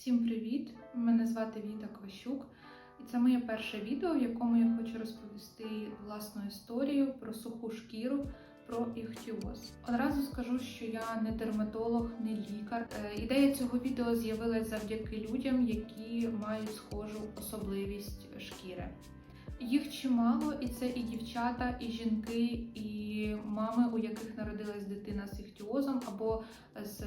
Всім привіт! Мене звати Віта Кващук, і це моє перше відео, в якому я хочу розповісти власну історію про суху шкіру, про іхтіоз. Одразу скажу, що я не дерматолог, не лікар. Е, Ідея цього відео з'явилася завдяки людям, які мають схожу особливість шкіри. Їх чимало, і це і дівчата, і жінки, і мами, у яких народилась дитина з іхтіозом, або з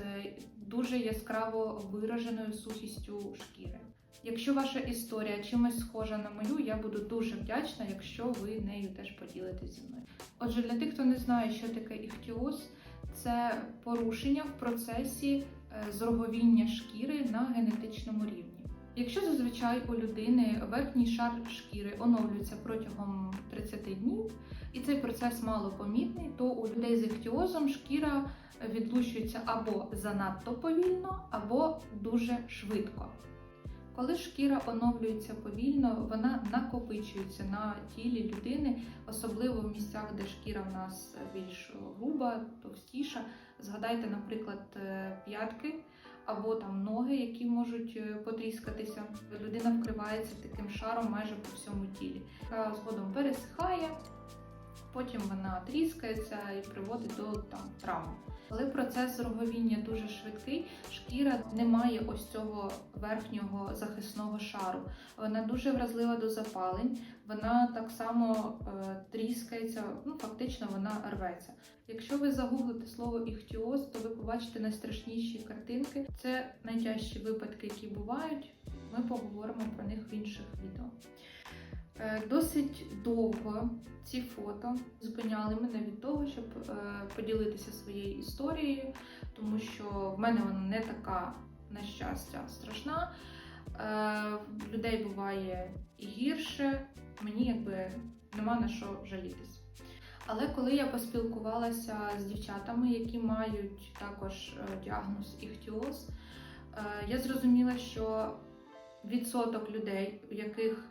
дуже яскраво вираженою сухістю шкіри. Якщо ваша історія чимось схожа на мою, я буду дуже вдячна, якщо ви нею теж поділитесь зі мною. Отже, для тих, хто не знає, що таке іхтіоз, це порушення в процесі е, зроговіння шкіри на генетичному рівні. Якщо зазвичай у людини верхній шар шкіри оновлюється протягом 30 днів, і цей процес малопомітний, то у людей з іхтіозом шкіра відлущується або занадто повільно, або дуже швидко. Коли шкіра оновлюється повільно, вона накопичується на тілі людини, особливо в місцях, де шкіра в нас більш груба, товстіша. Згадайте, наприклад, е, п'ятки або там ноги, які можуть е, потріскатися. Людина вкривається таким шаром майже по всьому тілі. Згодом пересихає, потім вона тріскається і приводить до там травм. Коли процес роговіння дуже швидкий, шкіра не має ось цього верхнього захисного шару. Вона дуже вразлива до запалень, вона так само е, тріскається, ну фактично вона рветься. Якщо ви загуглите слово іхтіоз, то ви побачите найстрашніші картинки. Це найтяжчі випадки, які бувають. Ми поговоримо про них в інших відео. Е, Досить довго ці фото зупиняли мене від того, щоб е, поділитися своєю історією, тому що в мене вона не така, на щастя, страшна. Е, людей буває і гірше, мені якби нема на що жалітись. Але коли я поспілкувалася з дівчатами, які мають також діагноз іхтіоз, я зрозуміла, що відсоток людей, у яких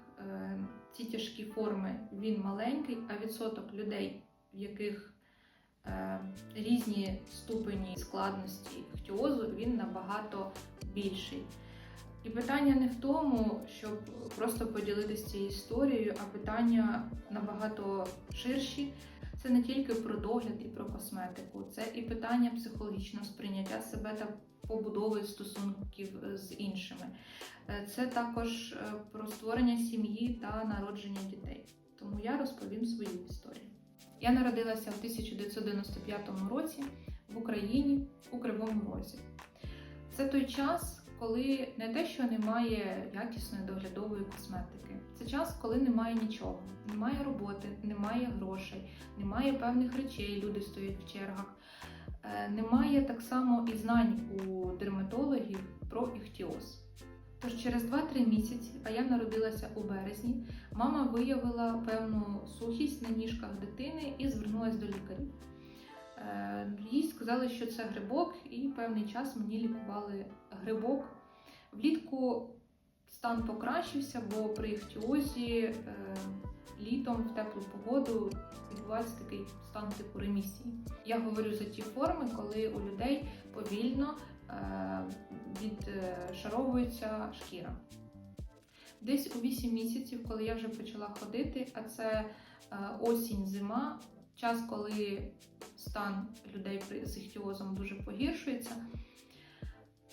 ці тяжкі форми він маленький, а відсоток людей, в яких е, різні ступені складності іхтіозу, він набагато більший. І питання не в тому, щоб просто поділитися цією історією, а питання набагато ширші. Це не тільки про догляд і про косметику, це і питання психологічного сприйняття себе та побудови стосунків з іншими. Е, Це також е, про створення сім'ї та народження дітей. Тому я розповім свою історію. Я народилася в 1995 році в Україні у Кривому Розі. Це той час, коли не те, що немає якісної доглядової косметики. Це час, коли немає нічого, немає роботи, немає грошей, немає певних речей, люди стоять в чергах. Е, Немає так само і знань у дерматологів про іхтіоз. Тож через 2-3 місяці, а я народилася у березні, мама виявила певну сухість на ніжках дитини і звернулася до лікарів. Е, Їй сказали, що це грибок, і певний час мені лікували грибок. Влітку стан покращився, бо при іхтіозі е, літом в теплу погоду відбувається такий стан типу ремісії. Я говорю за ті форми, коли у людей повільно е, відшаровується шкіра. Десь у 8 місяців, коли я вже почала ходити, а це е, осінь-зима, час, коли стан людей з іхтіозом дуже погіршується.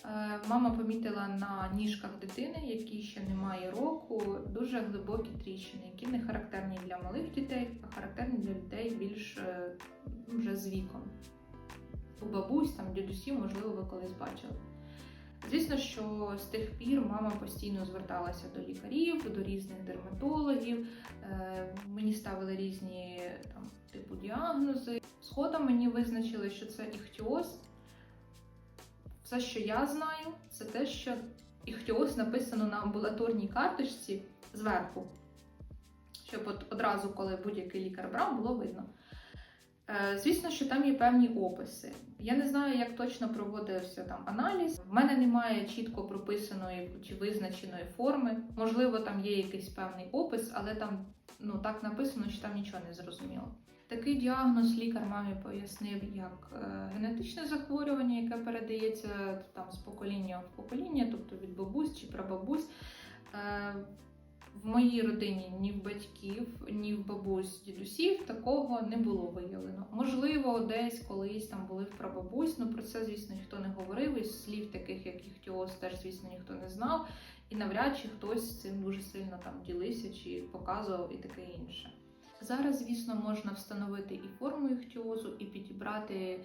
Е, Мама помітила на ніжках дитини, якій ще немає року, дуже глибокі тріщини, які не характерні для малих дітей, а характерні для людей більш е, вже з віком. У бабусь, там дідусів, можливо, ви колись бачили. Звісно, що з тих пір мама постійно зверталася до лікарів, до різних дерматологів. Е, Мені ставили різні там типу діагнози. Згодом мені визначили, що це іхтіоз. Все, що я знаю, це те, що іхтіоз написано на амбулаторній карточці зверху. Щоб от одразу, коли будь-який лікар брав, було видно. Е, Звісно, що там є певні описи. Я не знаю, як точно проводився там аналіз. В мене немає чітко прописаної чи визначеної форми. Можливо, там є якийсь певний опис, але там ну так написано, що там нічого не зрозуміло. Такий діагноз лікар мамі пояснив як е, генетичне захворювання, яке передається там з покоління в покоління, тобто від бабусь чи прабабусь. Е, В моїй родині ні в батьків, ні в бабусь, дідусів такого не було виявлено. Можливо, десь колись там були в прабабусь, ну про це, звісно, ніхто не говорив. І слів таких, як іхтіоз, теж, звісно, ніхто не знав. І навряд чи хтось з цим дуже сильно там ділився чи показував і таке інше. Зараз, звісно, можна встановити і форму іхтіозу, і підібрати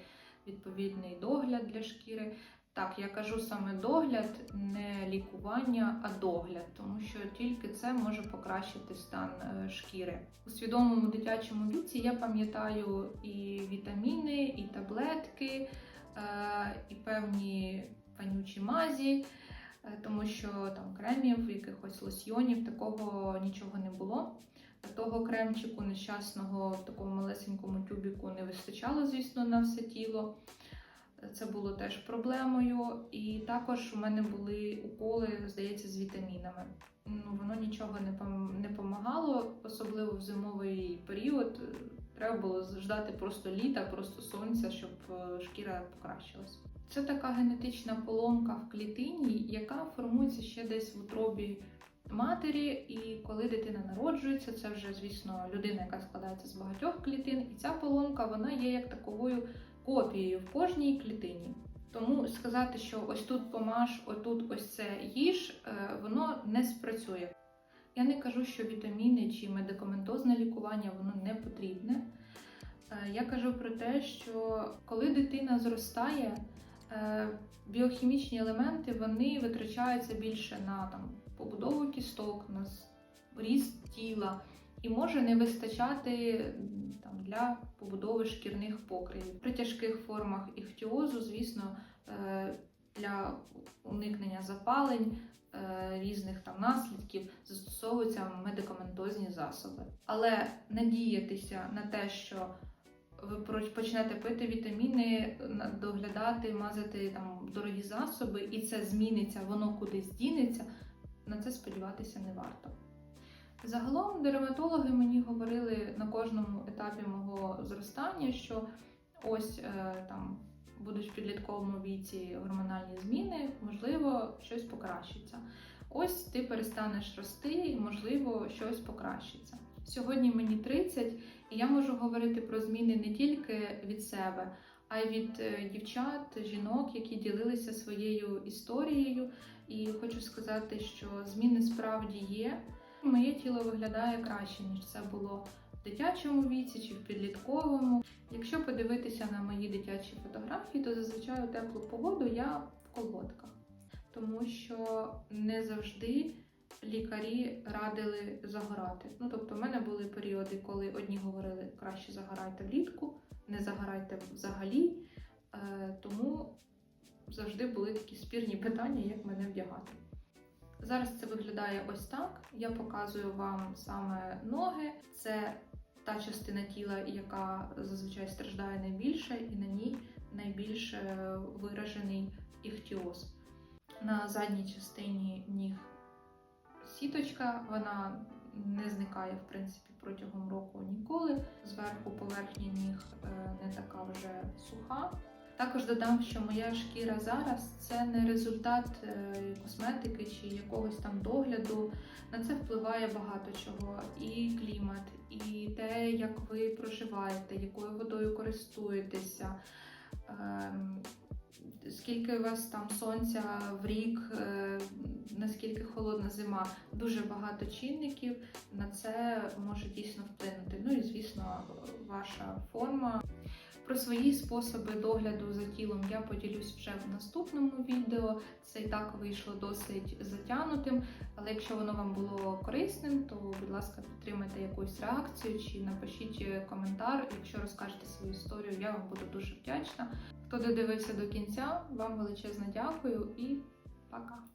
відповідний догляд для шкіри. Так, я кажу саме догляд, не лікування, а догляд, тому що тільки це може покращити стан е, шкіри. У свідомому дитячому віці я пам'ятаю і вітаміни, і таблетки, е, і певні панючі мазі, е, тому що там кремів, якихось лосьйонів, такого нічого не було. Того кремчику нещасного в такому малесенькому тюбіку не вистачало, звісно, на все тіло. Це було теж проблемою. І також у мене були уколи, здається, з вітамінами. Ну, воно нічого не пом- не помагало, особливо в зимовий період. Треба було ждати просто літа, просто сонця, щоб е, шкіра покращилась. Це така генетична поломка в клітині, яка формується ще десь в утробі матері. І коли дитина народжується, це вже, звісно, людина, яка складається з багатьох клітин. І ця поломка вона є як таковою копією в кожній клітині. Тому сказати, що ось тут помаш, отут ось це їж, е, воно не спрацює. Я не кажу, що вітаміни чи медикаментозне лікування воно не потрібне. Е, Я кажу про те, що коли дитина зростає, е, біохімічні елементи вони витрачаються більше на там, побудову кісток, на ріст тіла і може не вистачати там, для побудови шкірних покривів. При тяжких формах іхтіозу, звісно, е, для уникнення запалень. е, Різних там наслідків застосовуються медикаментозні засоби, але надіятися на те, що ви почнете пити вітаміни, доглядати, мазати там дорогі засоби, і це зміниться, воно кудись дінеться. На це сподіватися не варто. Загалом дерматологи мені говорили на кожному етапі мого зростання, що ось е, там будуть в підлітковому віці гормональні зміни, можливо, щось покращиться. Ось ти перестанеш рости, можливо, щось покращиться. Сьогодні мені 30, і я можу говорити про зміни не тільки від себе, а й від е, дівчат, жінок, які ділилися своєю історією. І хочу сказати, що зміни справді є. Моє тіло виглядає краще, ніж це було в дитячому віці чи в підлітковому. Якщо подивитися на мої дитячі фотографії, то зазвичай у теплу погоду я в колготках, тому що не завжди лікарі радили загорати. Ну тобто, в мене були періоди, коли одні говорили краще загорайте влітку, не загорайте взагалі. Е, тому завжди були такі спірні питання, як мене вдягати. Зараз це виглядає ось так. Я показую вам саме ноги. Це та частина тіла, яка зазвичай страждає найбільше, і на ній найбільш е, виражений іхтіоз. На задній частині ніг сіточка, вона не зникає в принципі протягом року ніколи. Зверху поверхня ніг е, не така вже суха. Також додам, що моя шкіра зараз це не результат е, косметики чи якогось там догляду. На це впливає багато чого. І клімат, і те, як ви проживаєте, якою водою користуєтеся. ем, Скільки у вас там сонця в рік, е, наскільки холодна зима, дуже багато чинників на це може дійсно вплинути. Ну і звісно, ваша форма. Про свої способи догляду за тілом я поділюсь вже в наступному відео. Це і так вийшло досить затягнутим. Але якщо воно вам було корисним, то будь ласка, підтримайте якусь реакцію чи напишіть коментар. Якщо розкажете свою історію, я вам буду дуже вдячна. Хто додивився до кінця, вам величезне дякую і пока!